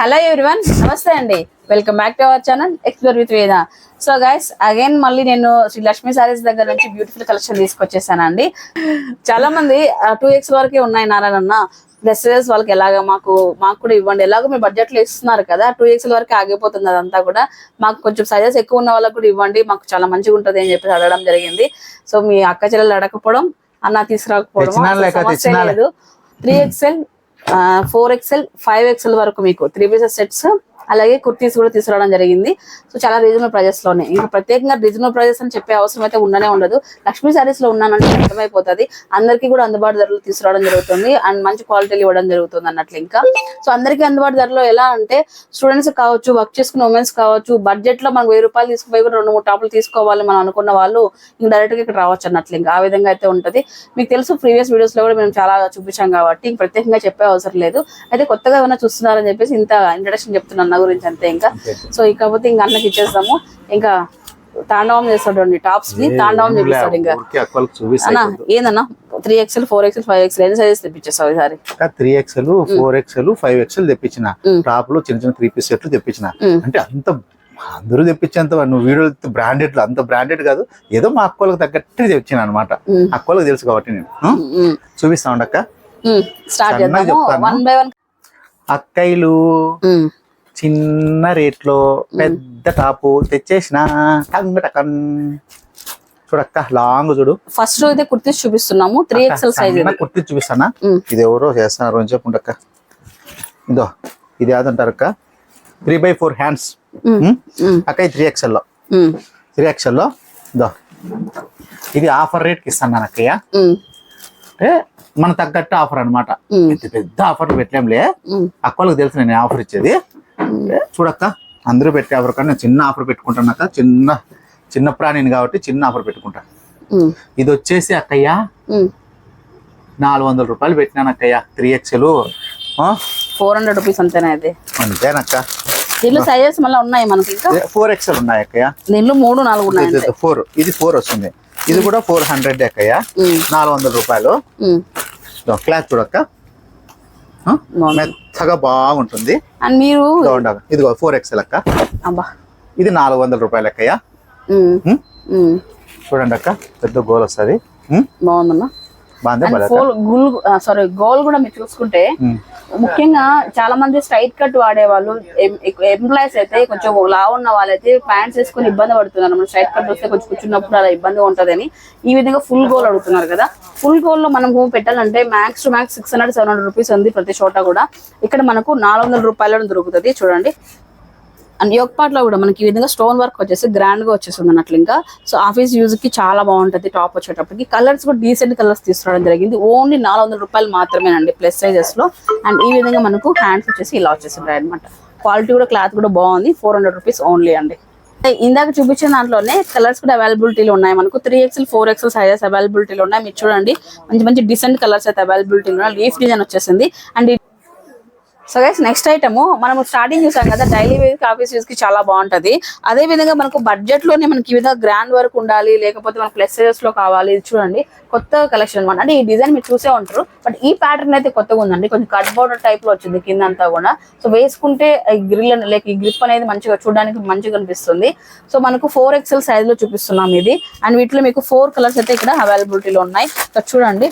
Hello everyone నమస్తే అండి. Welcome back to our channel explore with Veda so guys again మళ్ళీ నేను శ్రీ లక్ష్మీ సారీస్ దగ్గర నుంచి బ్యూటిఫుల్ కలెక్షన్ తీసుకొచ్చేసానండి చాలా మంది టూ ఎక్స్ వరకే ఉన్నాయి నారాయణ డ్రెస్సెస్ వాళ్ళకి ఎలాగా మాకు మాకు కూడా ఇవ్వండి. ఎలాగో మీ బడ్జెట్లో ఇస్తున్నారు కదా టూ ఎక్స్ వరకు ఆగిపోతుంది అదంతా కూడా. మాకు కొంచెం సైజెస్ ఎక్కువ ఉన్న వాళ్ళకి కూడా ఇవ్వండి. మాకు చాలా మంచిగా ఉంటుంది అని చెప్పి అడగడం జరిగింది. సో మీ అక్క చెల్లెలు అడగకపోవడం అన్న తీసుకురాకపోవడం. లేదు. Three XL four XL five XL వరకు మీకు త్రీ పీసెస్ సెట్స్ అలాగే కుర్తీస్ కూడా తీసుకురావడం జరిగింది. సో చాలా రీజనబుల్ ప్రైజెస్లోనే. ఇంకా ప్రత్యేకంగా రీజనబుల్ ప్రైజెస్ అని చెప్పే అవసరం అయితే ఉండనే ఉండదు. లక్ష్మీ సారీస్లో ఉన్నానంటే అర్థమైపోతుంది. అందరికీ కూడా అందుబాటు ధరలు తీసుకురావడం జరుగుతుంది. అండ్ మంచి క్వాలిటీలు ఇవ్వడం జరుగుతుంది అన్నట్లు ఇంకా. సో అందరికీ అందుబాటు ధరలో ఎలా అంటే స్టూడెంట్స్ కావచ్చు వర్క్ చేసుకున్న ఉమెన్స్ కావచ్చు బడ్జెట్లో మనం వెయ్యి రూపాయలు తీసుకుపోయి కూడా రెండు మూడు టాపులు తీసుకోవాలి మనం అనుకున్న వాళ్ళు ఇంకా డైరెక్ట్గా ఇక్కడ రావచ్చు అన్నట్లు ఇంకా. ఆ విధంగా అయితే ఉంటది. మీకు తెలుసు ప్రీవియస్ వీడియోస్లో కూడా మేము చాలా చూపించాం కాబట్టి ఇంక ప్రత్యేకంగా చెప్పే అవసరం లేదు. అయితే కొత్తగా ఏమైనా చూస్తున్నారని చెప్పేసి ఇంత ఇంట్రడక్షన్ చెప్తున్నాను. అన్న గురించి అంతే ఇంకా. సో ఇకపోతే ఇంకా అన్నకి ఇచ్చేస్తాము. ఇంకా తాండవం చేస్తాడు టాప్స్ని తాండవం చేపిస్తాడు ఇంకా. అన్న ఏందన్నా? Three XL four XL five XL ఎన్ని సైజెస్ తెప్పించేస్తావు ఈసారి. Three XL four XL five XL తెప్పించిన. టాప్లో చిన్న చిన్న త్రీ పీస్ సెట్లు తెప్పించిన. అంటే అంత అందరూ తెప్పించేంత నువ్వు వీడియో బ్రాండెడ్ అంత బ్రాండెడ్ కాదు. ఏదో మా అక్కలకు తగ్గట్టు తెచ్చిన అనమాట. అక్కలకు తెలుసు కాబట్టి నేను? చూపిస్తా ఉండక్క స్టార్ట్ సన్నగా చేద్దాము. చెప్తాను. వన్ బై వన్ అక్కయ్యలు. చిన్న రేట్లో పెద్ద టాపు తెచ్చేసిన చూడక్క లాంగ్ చూడు. ఫస్ట్ అయితే కుర్తీస్ చూపిస్తున్నాము. త్రీ ఎక్స్ఎల్ సైజ్ కుర్తి చూపిస్తానా. ఇది ఎవరో చేస్తున్నారు అని చెప్పుండక్క. ఇదో ఇది ఏదంటారు అక్క త్రీ బై ఫోర్ హ్యాండ్స్. అక్క ఇది త్రీ ఎక్స్ఎల్లో. త్రీ ఎక్స్ఎల్లో. ఇదో. ఇది ఆఫర్ రేట్కి ఇస్తాను నేను అక్కయ్య. అంటే మన తగ్గట్టు ఆఫర్ అనమాట పెద్ద పెద్ద ఆఫర్లు పెట్టలేంలే అక్క వాళ్ళకి తెలుసు నేను ఆఫర్ ఇచ్చేది. చూడక్క అందరూ పెట్టే ఆఫర్ కానీ నేను చిన్న ఆఫర్ పెట్టుకుంటాను అక్క చిన్న చిన్న ప్రాణిని కాబట్టి చిన్న ఆఫర్ పెట్టుకుంటా. ఇది వచ్చేసి అక్కయ్య నాలుగు వందల రూపాయలు పెట్టినాను అక్కయ్య. Three XL four hundred rupees అంతేనా ఇది? అంతేనక్క. దీంట్లో సైజెస్ మళ్ళీ ఉన్నాయి మనకి ఇంకా? ఫోర్ ఎక్స్ఎల్ ఉన్నాయి అక్కయ్య. దీంట్లో మూడు నాలుగు ఉన్నాయి. ఫోర్ ఇది ఫోర్ వస్తుంది. ఇది కూడా ఫోర్ హండ్రెడ్ అక్కయ్య. నాలుగు వందల రూపాయలు. క్లాత్ చూడక్క. మెత్తగా బాగుంటుంది. అండ్ మీరు ఇదిగో ఫోర్ ఎక్స్ఎల్ అక్క. అబ్బా. ఇది నాలుగు వందల రూపాయలు అక్కయ్య చూడండి అక్క పెద్ద గోల్ వస్తుంది. బాగుందన్నా సారీ గోల్ కూడా మీరు చూసుకుంటే. ముఖ్యంగా చాలా మంది స్ట్రైట్ కట్ వాడే వాళ్ళు ఎంప్లాయీస్ అయితే కొంచెం లావు ఉన్న వాళ్ళైతే ప్యాంట్స్ వేసుకొని ఇబ్బంది పడుతున్నారు. మనం స్ట్రైట్ కట్ వస్తే కొంచెం కూర్చున్నప్పుడు అలా ఇబ్బందిగా ఉంటదని ఈ విధంగా ఫుల్ గోల్ అడుగుతున్నారు కదా. ఫుల్ గోల్లో మనం పెట్టాలంటే max to max six hundred seven hundred rupees ఉంది ప్రతి చోట కూడా. ఇక్కడ మనకు నాలుగు వందల రూపాయలలో దొరుకుతుంది చూడండి. అండ్ యోగ్ పార్ట్లో కూడా మనకి ఈ విధంగా స్టోన్ వర్క్ వచ్చేసి గ్రాండ్గా వచ్చేస్తుంది అన్నట్లు ఇంకా. సో ఆఫీస్ యూజ్కి చాలా బాగుంటది టాప్ వచ్చేటప్పటికి. కలర్స్ కూడా డీసెంట్ కలర్స్ తీసుకురావడం జరిగింది. ఓన్లీ నాలుగు వందల రూపాయలు మాత్రమేనండి ప్లస్ సైజెస్లో. అండ్ ఈ విధంగా మనకు హ్యాండ్స్ వచ్చేసి ఇలా వచ్చేసింటాయి అనమాట క్వాలిటీ కూడా క్లాత్ కూడా బాగుంది. ఫోర్ హండ్రెడ్ రూపీస్ ఓన్లీ అండి. ఇందాక చూపించిన దాంట్లోనే కలర్స్ కూడా అవైలబిలిటీలో ఉన్నాయి మనకు. Three XL four XL sizes అవైలబిలిటీలో ఉన్నాయి. మీరు చూడండి. మంచి మంచి డిసెంట్ కలర్స్ అయితే అవైలబిలిటీలో ఉన్నాయి. లీఫ్ డిజైన్ వచ్చేసింది. And so guys next item మనం స్టార్టింగ్ చూసాం కదా డైలీ వేస్ ఆఫీస్ యూస్కి చాలా బాగుంటది. అదే విధంగా మనకు బడ్జెట్లోనే మనకి ఈ విధంగా గ్రాండ్ వర్క్ ఉండాలి లేకపోతే మనకు ప్లస్ సైజెస్లో కావాలి ఇది చూడండి. కొత్త కలెక్షన్ అనమాట అంటే ఈ డిజైన్ మీరు చూసే ఉంటారు బట్ ఈ ప్యాటర్న్ అయితే కొత్తగా ఉందండి. కొంచెం కట్ బోర్డర్ టైప్లో వచ్చింది కింద అంతా కూడా. సో వేసుకుంటే ఈ గ్రిల్ లైక్ ఈ గ్రిప్ అనేది మంచిగా చూడడానికి మంచిగా కనిపిస్తుంది సో మనకు ఫోర్ ఎక్స్ఎల్ సైజ్లో చూపిస్తున్నాం ఇది. అండ్ వీటిలో మీకు ఫోర్ కలర్స్ అయితే ఇక్కడ అవైలబిలిటీలో ఉన్నాయి. చూడండి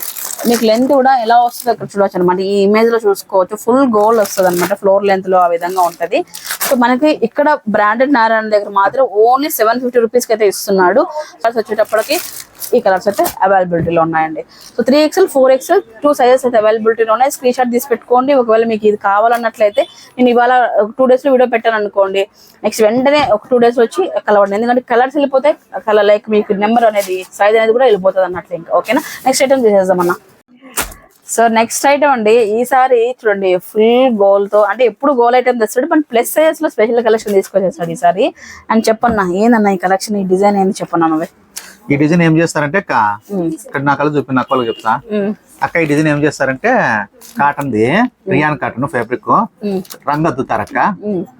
మీకు లెంత్ కూడా ఎలా వస్తుందో ఇక్కడ చూడొచ్చు అనమాట ఈ ఇమేజ్లో చూసుకోవచ్చు. ఫుల్ గోల్ వస్తుంది అనమాట ఫ్లోర్ లెంత్లో ఆ విధంగా ఉంటది. సో మనకి ఇక్కడ బ్రాండెడ్ నారాయణ దగ్గర మాత్రం ఓన్లీ సెవెన్ ఫిఫ్టీ రూపీస్ అయితే ఇస్తున్నాడు. కలర్స్ వచ్చేటప్పటికి ఈ కలర్స్ అయితే అవైలబిలిటీలో ఉన్నాయండి. So three XL four XL two sizes అయితే అవైలబిలిటీలో ఉన్నాయి. స్క్రీన్ షాట్ తీసి పెట్టుకోండి. ఒకవేళ మీకు ఇది కావాలన్నట్లయితే నేను ఇవాళ టూ డేస్లో వీడియో పెట్టాను అనుకోండి. నెక్స్ట్ వెంటనే ఒక టూ డేస్ వచ్చి కలవండి. ఎందుకంటే కలర్స్ వెళ్ళిపోతాయి. కలర్ లైక్ మీకు నెంబర్ అనేది సైజ్ అనేది కూడా వెళ్ళిపోతుంది అన్నట్లు ఇంకా. ఓకేనా నెక్స్ట్ ఐటమ్ చేసేద్దాం అన్న సో నెక్స్ట్ ఐటమ్ అండి ఈసారి చూడండి ఫుల్ గోల్తో అంటే ఎప్పుడు గోల్ ఐటమ్ తెస్తాడు మన ప్లస్ సైజెస్లో స్పెషల్ కలెక్షన్ తీసుకొచ్చేస్తాడు ఈసారి అని చెప్పన్నా ఏందన్నా ఈ కలెక్షన్ ఈ డిజైన్ ఏంది చెప్పన్నా నువ్వే? ఈ డిజైన్ ఏం చేస్తారంటే ఇక్కడ నా కళ్ళు చూపి నా కళ్ళు చెప్తా. అక్క ఈ డిజైన్ ఏం చేస్తారంటే cotton the rayon cotton fabric రంగు అద్దుతారు అక్క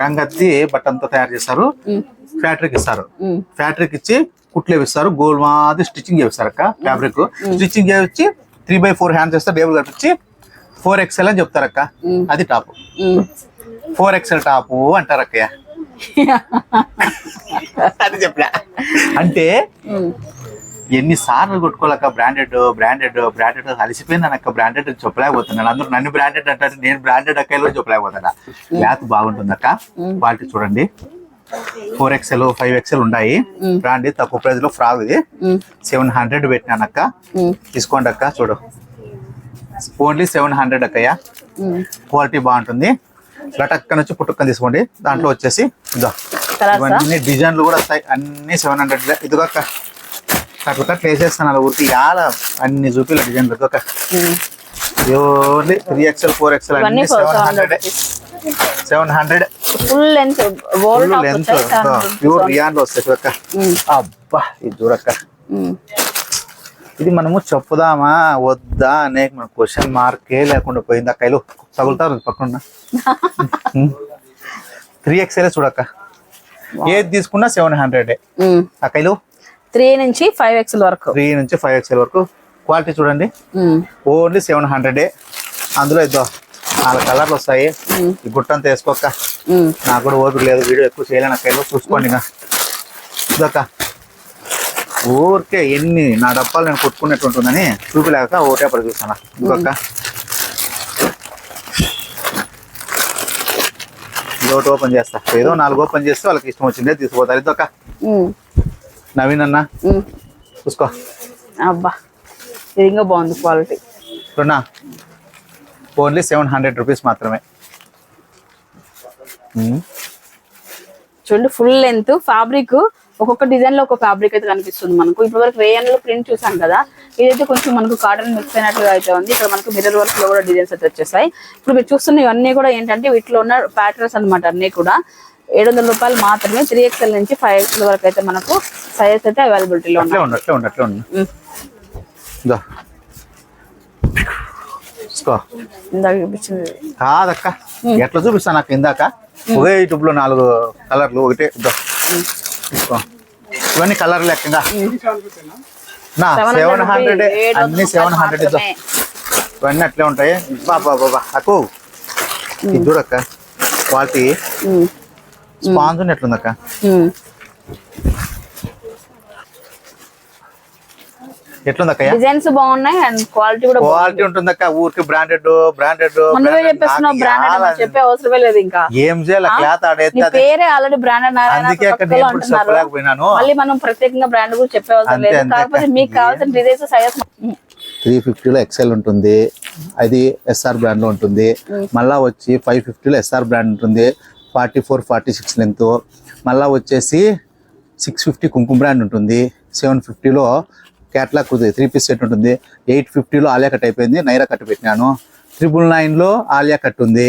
రంగు అద్ది బట్టంతా తయారు చేస్తారు ఫ్యాక్టరీకి ఇస్తారు. ఫ్యాక్టరీకి ఇచ్చి కుట్లు వేస్తారు గోల్ మాది స్టిచ్చింగ్ చేస్తారు అక్క ఫ్యాబ్రిక్ స్టిచ్చింగ్ చేయించి త్రీ బై ఫోర్ హ్యాండ్స్ చేస్తారు టేబుల్ కట్టించి ఫోర్ ఎక్స్ఎల్ అని చెప్తారు అక్క ఉమ్. అది టాప్. ఫోర్ ఎక్సెల్ టాప్ అంటారు అక్కయ్య అది చెప్పలే అంటే ఉమ్. ఎన్ని సార్లు కొట్టుకోలేక బ్రాండెడ్ బ్రాండెడ్ బ్రాండెడ్ అలసిపోయింది అక్క బ్రాండెడ్ చెప్పలేకపోతున్నాను. అందరూ నన్ను బ్రాండెడ్ అంటారు నేను బ్రాండెడ్ అక్కలో చెప్పలేకపోతున్నా. క్లాత్ బాగుంటుంది అక్క క్వాలిటీ చూడండి. ఫోర్ ఎక్స్ఎల్ ఫైవ్ ఎక్స్ఎల్ ఉన్నాయి బ్రాండ్ తక్కువ ప్రైస్లో ఫ్రాక్ ఇది. సెవెన్ హండ్రెడ్ పెట్టినాను అక్క. తీసుకోండి అక్క చూడు. ఓన్లీ సెవెన్ హండ్రెడ్ అక్కయ్య. క్వాలిటీ బాగుంటుంది. లటక్క నుంచి పుట్టుక్కని తీసుకోండి. దాంట్లో వచ్చేసి ఇవన్నీ డిజైన్లు కూడా వస్తాయి. అన్ని సెవెన్ హండ్రెడ్ ఇదిగో అక్క. అట్లా వేసేస్తాను అలా ఊరికి. చాలా అన్ని చూపిల డిజైన్లు ఉమ్. Only three XL four XL అన్ని seven hundred seven hundred full seven hundred pure వస్తాయి చూడక్క. అబ్బా ఇది చూడక్క ఉమ్. ఇది మనము చెప్పుదామా వద్దా అనే మన క్వశ్చన్ మార్కే లేకుండా పోయింది. అక్కలు తగులుతారు పక్కన త్రీ ఎక్స్ఎల్ చూడక్క. ఏది తీసుకున్నా సెవెన్ హండ్రెడ్ ఉమ్. అక్కలు త్రీ నుంచి ఫైవ్ ఎక్స్ఎల్ వరకు. త్రీ నుంచి ఫైవ్ ఎక్స్ఎల్ వరకు. క్వాలిటీ చూడండి. ఓన్లీ సెవెన్ హండ్రెడ్ అందులో ఇద్దో నాలుగు కలర్లు వస్తాయి. ఈ గుట్టంతా వేసుకోక్క ఉమ్. నాకు కూడా ఓపిక లేదు వీడియో ఎక్కువ చేయలేను అక్కలు చూసుకోండి ఇంకా. ఇదొక్క ఊరికే ఎన్ని నా డబ్బాలు నేను కొట్టుకున్నట్టు ఉంటుందని చూపిలేక ఒకటే పడి చూస్తాను ఇంకొక ఒకటి ఓపెన్ చేస్తా. ఏదో నాలుగు ఓపెన్ చేస్తే వాళ్ళకి ఇష్టం వచ్చిందే తీసుకుపోతారు. ఇదొక. నవీన్ అన్న. చూసుకో. అబ్బా ఇది ఇంకా బాగుంది క్వాలిటీ. రుణా ఓన్లీ సెవెన్ హండ్రెడ్ రూపీస్ మాత్రమే. చూడండి ఫుల్ లెంత్ ఫ్యాబ్రిక్ ఒక్కొక్క డిజైన్లో ఒక ఫ్యాబ్రిక్ అయితే కనిపిస్తుంది మనకు. ఇప్పటి వరకు రేయన్లో ప్రింట్ చూసాం కదా. ఇదైతే కొంచెం మనకు కాటన్ మిక్స్ అయినట్లుగా అయితే ఉంది. ఇక్కడ మనకు మిర్రర్ వర్క్లో కూడా డిజైన్స్ అయితే వచ్చేసాయి. ఇప్పుడు మీరు చూస్తున్న ఇవన్నీ కూడా ఏంటంటే వీటిలో ఉన్న ప్యాటర్న్స్ అన్నమాట అన్ని కూడా. ఏడు వందల రూపాయలు మాత్రమే త్రీ ఎక్స్ఎల్ నుంచి ఫైవ్ ఎక్స్ఎల్ వరకు అయితే మనకు సైజెస్ అయితే అవైలబిలిటీలో అట్లే ఉన్నాయి. చూసుకో ఇందాక చూపించింది. కాదక్క. ఎట్లా చూపిస్తాను నాకు ఇందాక? ఒకే యూట్యూబ్లో నాలుగు కలర్లు ఒకటే తీసుకో ఇవన్నీ కలర్ లెక్కగా. నా సెవెన్ హండ్రెడ్ అన్ని సెవెన్ హండ్రెడ్ ఇవన్నీ అట్లే ఉంటాయి. బాబా బాబా అకు ఇది చూడక్క క్వాలిటీ. స్పాంజ్ ఎట్లుందక్క డిజైన్స్ బాగున్నాయి అండ్ క్వాలిటీ కూడా బాగుంది. క్వాలిటీ ఉంటుందక్క ఊరికి బ్రాండెడ్ బ్రాండెడ్ నువ్వే చెప్పేస్తున్నావు బ్రాండెడ్ చెప్పే అవసరమే లేదు ఇంకా. ఏం చేయాలి? క్లాత్ నీ ఆడేస్తే పేరే ఆల్రెడీ బ్రాండెడ్ నారాయణ అందుకే అక్కడ కొత్తలో నేను కూడా అంటున్నారు. చెప్పలేకపోయినాను. మళ్ళీ మనం ప్రత్యేకంగా బ్రాండ్ గురించి చెప్పే అవసరం అంతే, లేదు. అంతే. కాకపోతే మీకు కావాల్సిన డిజైన్స్ సైజెస్ త్రీ ఫిఫ్టీలో ఎక్సెల్ ఉంటుంది. అది ఎస్ఆర్ బ్రాండ్లో ఉంటుంది మళ్ళా వచ్చి ఫైవ్ ఫిఫ్టీలో ఎస్ఆర్ బ్రాండ్ ఉంటుంది. Forty four forty six length. మళ్ళా వచ్చేసి సిక్స్ ఫిఫ్టీ కుంకుమ బ్రాండ్ ఉంటుంది. సెవెన్ ఫిఫ్టీలో క్యాట్లాక్ త్రీ పీస్ సెట్ ఉంటుంది. ఎయిట్ ఫిఫ్టీలో ఆలియా కట్ అయిపోయింది. నైరా కట్ పెట్టినాను. ట్రిపుల్ నైన్లో ఆలియా కట్ ఉంది.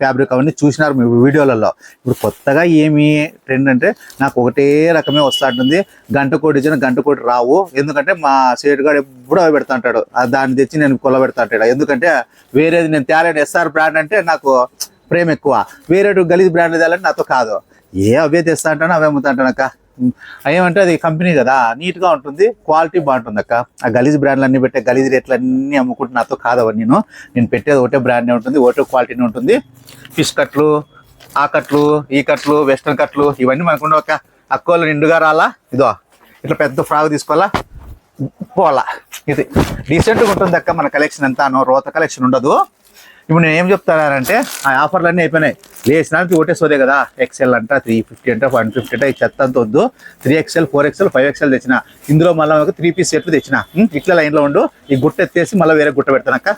ఫ్యాబ్రిక్ అవన్నీ చూసినారు మీ వీడియోలలో. ఇప్పుడు కొత్తగా ఏమి ట్రెండ్ అంటే నాకు ఒకటే రకమే వస్తాంటుంది గంట కోటి ఇచ్చిన గంట కోటి రావు. ఎందుకంటే మా సేటు గారు ఎప్పుడూ అవి పెడతా ఉంటాడు దాన్ని తెచ్చి నేను కొల పెడతా ఉంటాడు ఎందుకంటే వేరేది నేను తేలేను. ఎస్ఆర్ బ్రాండ్ అంటే నాకు ప్రేమ ఎక్కువ. వేరే గలీజ్ బ్రాండ్ తేలంటే నాతో కాదు. ఏ అవే తెస్తా అంటాను అవే అమ్ముతా అంటానక్క. ఏమంటే అది కంపెనీ కదా నీట్గా ఉంటుంది క్వాలిటీ బాగుంటుంది అక్క. ఆ గలీజ్ బ్రాండ్లు అన్నీ పెట్టే గలీజ్ రేట్లు అన్నీ అమ్ముకుంటే నాతో కాదవ నేను. నేను పెట్టేది ఒకటే బ్రాండ్నే ఉంటుంది ఒకటే క్వాలిటీనే ఉంటుంది. ఫిష్ కట్లు ఆ కట్లు ఈ కట్లు వెస్ట్రన్ కట్లు ఇవన్నీ మనకు ఒక అక్కోళ్ళు నిండుగా రాలా? ఇదో ఇట్లా పెద్ద ఫ్రాక్ తీసుకోవాలా? పోవాలా? ఇది డీసెంట్గా ఉంటుంది అక్క మన కలెక్షన్ అంతాను రోత కలెక్షన్ ఉండదు. ఇప్పుడు నేను ఏం చెప్తానంటే ఆ ఆఫర్లు అన్నీ అయిపోయినాయి. వేసినానికి ఒకటే సోదే కదా. ఎక్సెల్ అంట త్రీ ఫిఫ్టీ అంట వన్ ఫిఫ్టీ అంట ఈ చెత్త అంత వద్దు. Three XL four XL five XL తెచ్చిన. ఇందులో మళ్ళీ ఒక త్రీ పీస్ సెట్లు తెచ్చిన. ఇట్లా లైన్లో ఉండు. ఈ గుట్ట ఎత్తేసి మళ్ళీ వేరే గుట్ట పెడతానక్క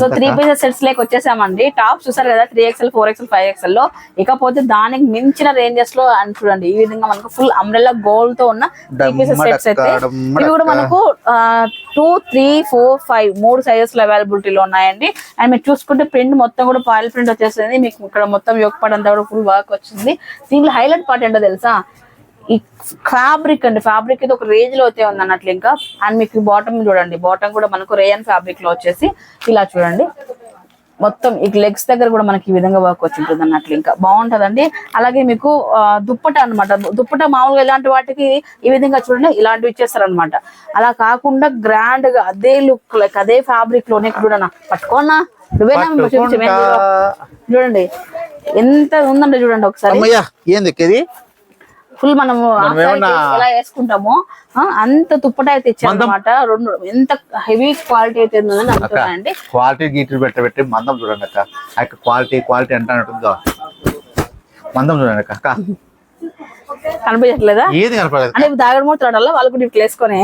సో త్రీ. పీసెస్ సెట్స్ లేక వచ్చేసామండి. టాప్ చూసారు కదా three XL four XL five ఎక్స్ఎల్లో. ఇకపోతే దానికి మించిన రేంజెస్లో అని చూడండి. ఈ విధంగా మనకు ఫుల్ అంబ్రెల్లా గోల్డ్తో ఉన్న త్రీ పీసెస్ సెట్స్ అయితే ఇవి కూడా మనకు టూ త్రీ ఫోర్ ఫైవ్ మూడు సైజెస్లో అవైలబిలిటీలో ఉన్నాయండి. అండ్ మీరు చూసుకుంటే ప్రింట్ మొత్తం కూడా పాయిల్ ప్రింట్ వచ్చేసింది. మీకు ఇక్కడ మొత్తం అంతా కూడా ఫుల్ వర్క్ వచ్చింది. దీంట్లో హైలైట్ పార్ట్ ఏంటో తెలుసా? ఈ ఫ్యాబ్రిక్ అండి ఫ్యాబ్రిక్ ఇది ఒక రేంజ్లో అయితే ఉంది అన్నట్లు ఇంకా. అండ్ మీకు బాటమ్ చూడండి బాటమ్ కూడా మనకు రేయన్ ఫ్యాబ్రిక్లో వచ్చేసి ఇలా చూడండి. మొత్తం ఈ లెగ్స్ దగ్గర కూడా మనకి ఈ విధంగా వర్క్ వచ్చి ఉంటుంది అన్నట్లు ఇంకా. బాగుంటదండి. అలాగే మీకు దుప్పట అన్నమాట. దుప్పట మామూలుగా ఇలాంటి వాటికి ఈ విధంగా చూడండి ఇలాంటివి ఇచ్చేస్తారు అనమాట అలా కాకుండా గ్రాండ్గా అదే లుక్ లైక్ అదే ఫ్యాబ్రిక్లోనే చూడనా పట్టుకోనా? నువ్వేనా చూడండి. ఎంత ఉందంటే చూడండి ఒకసారి. ఏంది ఫుల్ మనము ఎలా వేసుకుంటామో అంత తుప్పట అయితే ఇచ్చారనమాట రెండు ఎంత హెవీ క్వాలిటీ అయితే ఉందని క్వాలిటీ గీట్లు పెట్ట పెట్టి మందం చూడండి అక్క. అక్క క్వాలిటీ క్వాలిటీ అంటున్నట్టుందో మందం చూడండి అక్క కనిపించట్లేదా ఏది కనపడలేదు? అంటే దాగడ మూడు వాళ్ళు కూడా ఇట్లా వేసుకొని.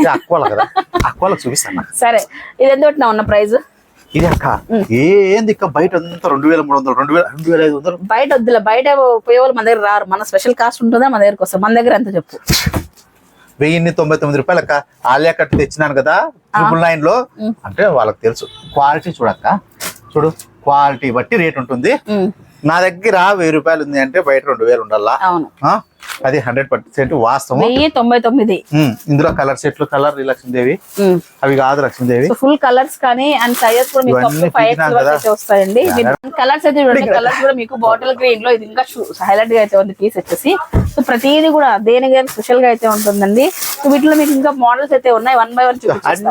కదా. చూపిస్తాను సరే ఇది ఎంత పెట్టినా ఉన్న ప్రైస్ ఇది అక్క. ఏంది ఇక్క బయట అంతా రెండు వేల మూడు వందలు రెండు వేల రెండు వేల ఐదు వందలు. బయట వద్దులే బయట పోయే వాళ్ళు మన దగ్గర రారు. మన స్పెషల్ కాస్ట్ ఉంటుందా మన దగ్గరకు వస్తారు మన దగ్గర ఎంత చెప్పు? వెయ్యిన్ని తొంభై తొమ్మిది రూపాయలు అక్క. ఆలియా కట్ తెచ్చినాను కదా ట్రిపుల్ నైన్లో. అంటే వాళ్ళకి తెలుసు. క్వాలిటీ చూడక్క చూడు క్వాలిటీ బట్టి రేట్ ఉంటుంది. నా దగ్గర వెయ్యి రూపాయలు ఉంది అంటే బయట రెండు వేలు ఉండాలా? అది హండ్రెడ్ పర్సెంట్ వాస్తవం. వెయ్యి తొంభై తొమ్మిది. ఇందులో కలర్ సెట్లు కలర్ లక్ష్మీదేవి. అవి కాదు లక్ష్మీదేవి. ఫుల్ కలర్స్ కానీ అండ్ సైజెస్ కూడా మీకు వస్తాయండి. కలర్స్ అయితే కలర్స్ కూడా మీకు బాటిల్ గ్రీన్లో ఇది ఇంకా హైలైట్గా అయితే ఉంది పీస్ వచ్చేసి. సో ప్రతిదీ కూడా దేనికి స్పెషల్గా అయితే ఉంటుందండి. సో వీటిలో మీకు ఇంకా మోడల్స్ అయితే ఉన్నాయి. వన్ బై వన్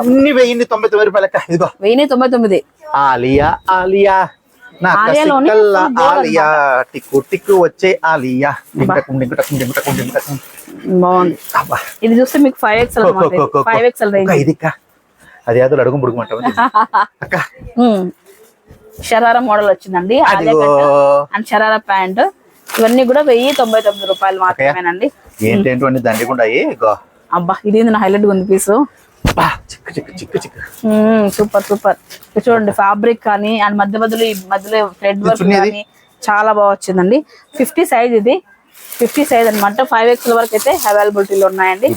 అన్ని వెయ్యిన్ని తొంభై తొమ్మిది రూపాయలు అక్క ఇదిగో. వెయ్యి తొంభై తొమ్మిది. ఆలియా ఆలియా. ఆలియా టిక్కు టిక్కు వచ్చే ఆలియా. బాగుంది. ఇది చూస్తే మీకు ఫైవ్ ఎక్స్ఎల్. ఫైవ్ ఎక్స్ఎల్ ఇది అది అడుగు అక్క. షరారా మోడల్ వచ్చిందండి. And sharara pant. ఇవన్నీ కూడా వెయ్యి తొంభై తొమ్మిది రూపాయలు మాత్రమేనండి. ఏంటేంటి దండికుండా ఇగో. అబ్బా ఇది నా హైలైట్ ఉంది పీసు. Super super. చూడండి ఫ్యాబ్రిక్ కానీ అండ్ మధ్య మధ్యలో ఈ మధ్యలో థ్రెడ్ వర్క్? కానీ చాలా బాగా వచ్చిందండి. ఫిఫ్టీ సైజ్ ఇది. ఫిఫ్టీ సైజ్ అన్నమాట. ఫైవ్ ఎక్స్ వరకు అయితే అవైలబిలిటీలో ఉన్నాయండి.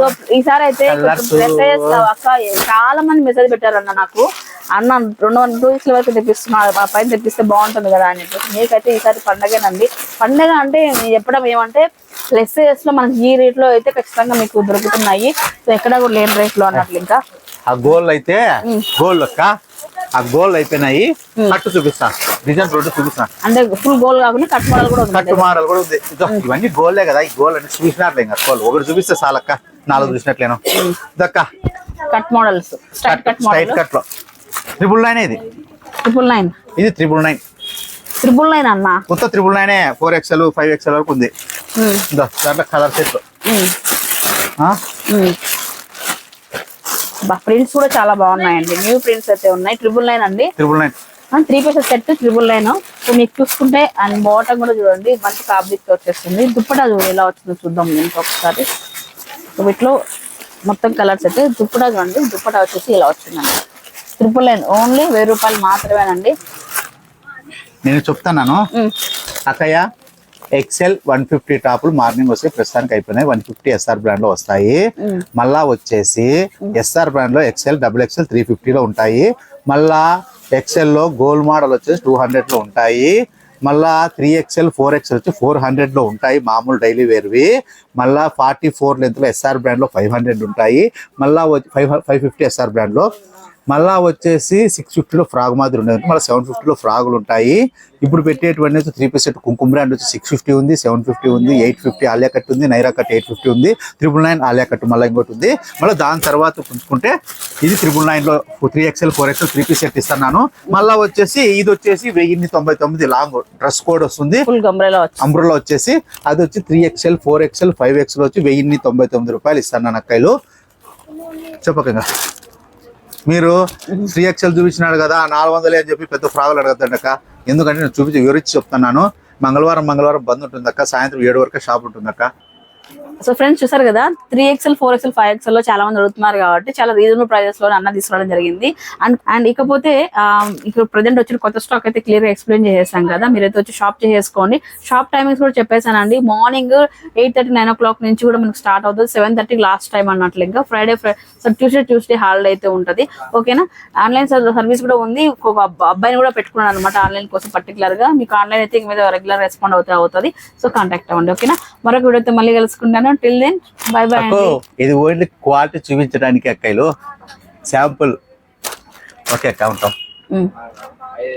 సో ఈసారి అయితే. మెసేజెస్ అక్క చాలా మంది మెసేజ్ పెట్టారు అన్న నాకు. అన్న రెండు వందల టూ వీక్స్ వరకు తెప్పిస్తున్నా ఆ పైన తెప్పిస్తే బాగుంటుంది కదా అని చెప్పేసి మీకైతే ఈసారి పండగేనండి. పండగ అంటే చెప్పడం ఏమంటే లెస్లో మనకి ఈ రేట్లో అయితే ఖచ్చితంగా మీకు దొరుకుతున్నాయి. సో ఎక్కడ కూడా లేని రేట్లో అన్నట్లు ఇంకా. ఆ గోల్ అయితే గోల్ అక్క ఆ గోల్ అయిపోయినాయి. కట్టు చూపిస్తా. డిజైన్ రోడ్డు చూపిస్తా. అంటే ఫుల్ గోల్ కాకుండా కట్ మోడల్ కూడా ఉంది. కట్టు మాడలు కూడా ఉంది. ఇదో, ఇవన్నీ గోల్లే కదా. ఈ గోల్ అని చూసినట్లే ఇంకా గోల్ ఒకటి చూపిస్తే చాలక్క. నాలుగు చూసినట్లేను. ఇదక్క. Cut models straight cut straight కట్లో. ట్రిపుల్ నైన్ ఇది? ట్రిపుల్ నైన్ ఇది ట్రిపుల్ నైన్ ట్రిపుల్ నైన్ అన్న? కొత్త ట్రిపుల్ నైనే ఫోర్ ఎక్స్ఎల్ ఫైవ్ ఎక్స్ఎల్ వరకు ఉంది. దాంట్లో కలర్ ప్రింట్స్ కూడా చాలా బాగున్నాయండి. న్యూ ప్రింట్స్ అయితే ఉన్నాయి. ట్రిపుల్ నైన్ అండి. Triple nine. Three pieces set triple nine. So మీకు చూసుకుంటే అండ్ బాటమ్ కూడా చూడండి. మంచి ఫ్యాబ్రిక్ వచ్చేస్తుంది. దుప్పటా చూడండి ఎలా వచ్చిందో చూద్దాం దీనికి ఒకసారి. సో వీటిలో మొత్తం కలర్స్ అయితే దుప్పటా చూడండి. దుప్పటా వచ్చేసి ఇలా వచ్చిందండి. ట్రిపుల్ నైన్ ఓన్లీ వెయ్యి రూపాయలు మాత్రమేనండి. నేను చెప్తాను అక్కయ్య ఎక్సెల్ వన్ ఫిఫ్టీ టాపులు మార్నింగ్ వస్తే ప్రస్తుతానికి అయిపోయినాయి. వన్ ఫిఫ్టీ ఎస్ఆర్ బ్రాండ్లో వస్తాయి. మళ్ళా వచ్చేసి ఎస్ఆర్ బ్రాండ్లో ఎక్సెల్ డబుల్ ఎక్సెల్ త్రీ ఫిఫ్టీలో ఉంటాయి. మళ్ళా ఎక్సెల్లో గోల్డ్ మోడల్ వచ్చేసి టూ హండ్రెడ్లో ఉంటాయి. మళ్ళా త్రీ ఎక్స్ఎల్ ఫోర్ ఎక్స్ఎల్ వచ్చి ఫోర్ హండ్రెడ్లో ఉంటాయి మామూలు డైలీ వేర్వి. మళ్ళా ఫార్టీ ఫోర్ లెంత్లో ఎస్ఆర్ బ్రాండ్లో ఫైవ్ హండ్రెడ్ ఉంటాయి. మళ్ళా ఫైవ్ ఫైవ్ ఫిఫ్టీ ఎస్ఆర్ బ్రాండ్లో మళ్ళా వచ్చేసి సిక్స్ ఫిఫ్టీలో ఫ్రాగ్ మాదిరి ఉండేది. మళ్ళీ సెవెన్ ఫిఫ్టీలో ఫ్రాగులు ఉంటాయి. ఇప్పుడు పెట్టేటువంటి three piece set Kumkuma brand వచ్చి సిక్స్ ఫిఫ్టీ ఉంది సెవెన్ ఫిఫ్టీ ఉంది ఎయిట్ ఫిఫ్టీ ఆలియా కట్ ఉంది నైరా కట్ ఎయిట్ ఫిఫ్టీ ఉంది త్రిబుల్ నైన్ ఆలియా కట్ మళ్ళీ ఇంకోటి ఉంది. మళ్ళీ దాని తర్వాత పుంజుకుంటే ఇది త్రిబుల్ నైన్లో three XL four XL three piece set ఇస్తున్నాను. మళ్ళీ వచ్చేసి ఇది వచ్చేసి వెయ్యిన్ని తొంభై తొమ్మిది లాంగ్ డ్రెస్ కోడ్ వస్తుంది. అంబ్రోలో వచ్చేసి అది వచ్చి three XL four XL five XL వచ్చి వెయ్యిన్ని తొంభై తొమ్మిది రూపాయలు ఇస్తాను నా అక్కలు చెప్పకంగా. మీరు త్రీ ఎక్స్ఎల్ చూపించినాడు కదా నాలుగు వందలే అని చెప్పి పెద్ద ఫ్రాగులు అడగద్దండి అక్క. ఎందుకంటే నేను చూపించి వివరించి చెప్తున్నాను. మంగళవారం మంగళవారం బంద్ ఉంటుందక్క. సాయంత్రం ఏడు వరకు షాప్ ఉంటుందక్క. సో ఫ్రెండ్స్ చూసారు కదా three XL four XL five ఎక్స్ఎల్లో చాలా మంది అడుగుతున్నారు కాబట్టి చాలా రీజనబుల్ ప్రైజెస్లో అన్న తీసుకోవడం జరిగింది. అండ్ అండ్ ఇకపోతే ఇక్కడ ఇప్పుడు ప్రజెంట్ వచ్చిన కొత్త స్టాక్ అయితే క్లియర్గా ఎక్స్ప్లెయిన్ చేసేసాం కదా మీరైతే వచ్చి షాప్ చేసేసుకోండి షాప్ టైమింగ్స్ కూడా చెప్పేసానండి morning eight thirty nine o'clock నుంచి కూడా మనకు స్టార్ట్ అవుతుంది. సెవెన్ థర్టీ లాస్ట్ టైం అన్నట్లు ఇంకా. Friday so Tuesday Tuesday holiday అయితే ఉంటుంది. ఓకేనా ఆన్లైన్ సర్వీస్ కూడా ఉంది. ఒక అబ్బాయిని కూడా పెట్టుకున్నాను అనమాట ఆన్లైన్ కోసం పర్టికులర్గా. మీకు ఆన్లైన్ అయితే మీద రెగ్యులర్ రెస్పాండ్ అవుతే అవుతుంది. సో కాంటాక్ట్ అవ్వండి. ఓకేనా మరొక వీడియోతో మళ్ళీ కలుసుకుంటాను. టిల్ దెన్ బై బై ఇది ఓన్లీ క్వాలిటీ చూపించడానికి అక్కలు శాంపుల్. ఓకే అక్క ఉంటాం. అండి